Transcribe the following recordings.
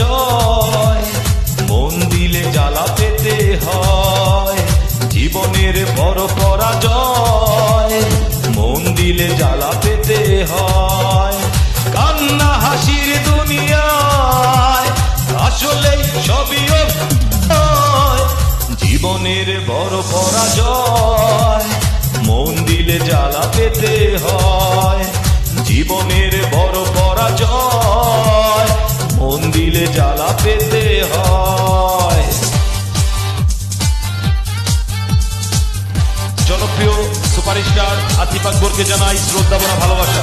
জয়। মন দিলে জ্বালা পেতে হয়, জীবনের বড় পরাজয়। মন দিলে জ্বালা পেতে হয়, কান্না হাসির দুনিয়ায়, আসলে সবই জীবনের বড় পরাজয়। হয়। জনপ্রিয় সুপারস্টার আতিফ আকবরকে জানাই শ্রদ্ধা ভরা ভালোবাসা।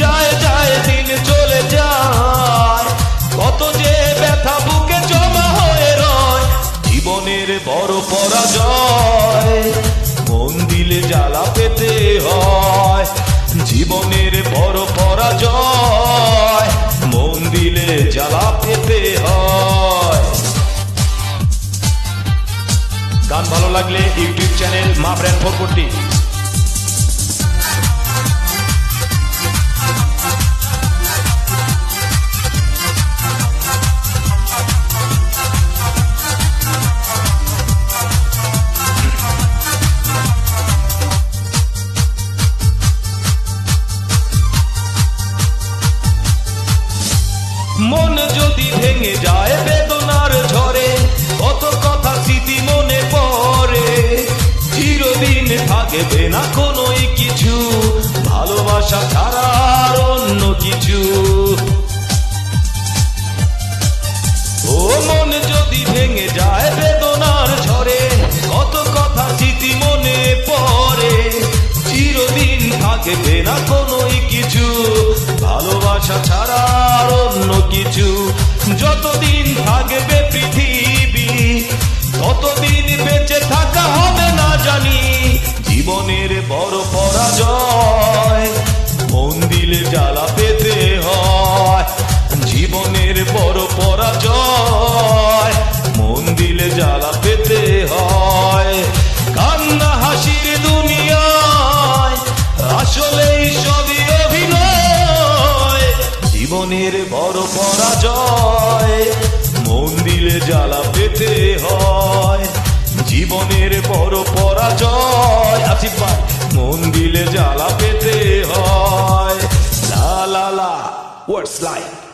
যায় যায়, দিন চলে যায়। কত যে ব্যথা বুকে জমা হয়ে রয়, জীবনের বড় পরাজয়। মন দিলে জ্বালা পেতে হয়, জীবনের বড় পরাজয়। মন দিলে জ্বালা পেতে হয়। গান ভালো লাগলে ইউটিউব চ্যানেল মা ব্র্যান্ড ফোরপট্টি মন যদি ভেঙে যায় বেদনার ঝরে কত কথা স্মৃতি মনে পড়ে। চিরদিন থাকবে না কিছু, ভালোবাসা ছাড়া আর অন্য কিছু। ও মন যদি ভেঙে যায় বেদনার ঝরে কত কথা স্মৃতি মনে পড়ে। চিরদিন থাকবে না কোনোই কিছু, ভালোবাসা ছাড়া কিছু। যতদিন থাকবে পৃথিবী, ততদিন বেঁচে থাকা হবে না জানি। জীবনের বড় পরাজয়, মন দিলে জ্বালা জীবনের বড় পরাজয় মন দিলে জ্বালা পেতে হয়। জীবনের বড় পরাজয় আসিফ ভাই মন দিলে জ্বালা পেতে হয়। লা লা লা ওয়ার্ডস লাইক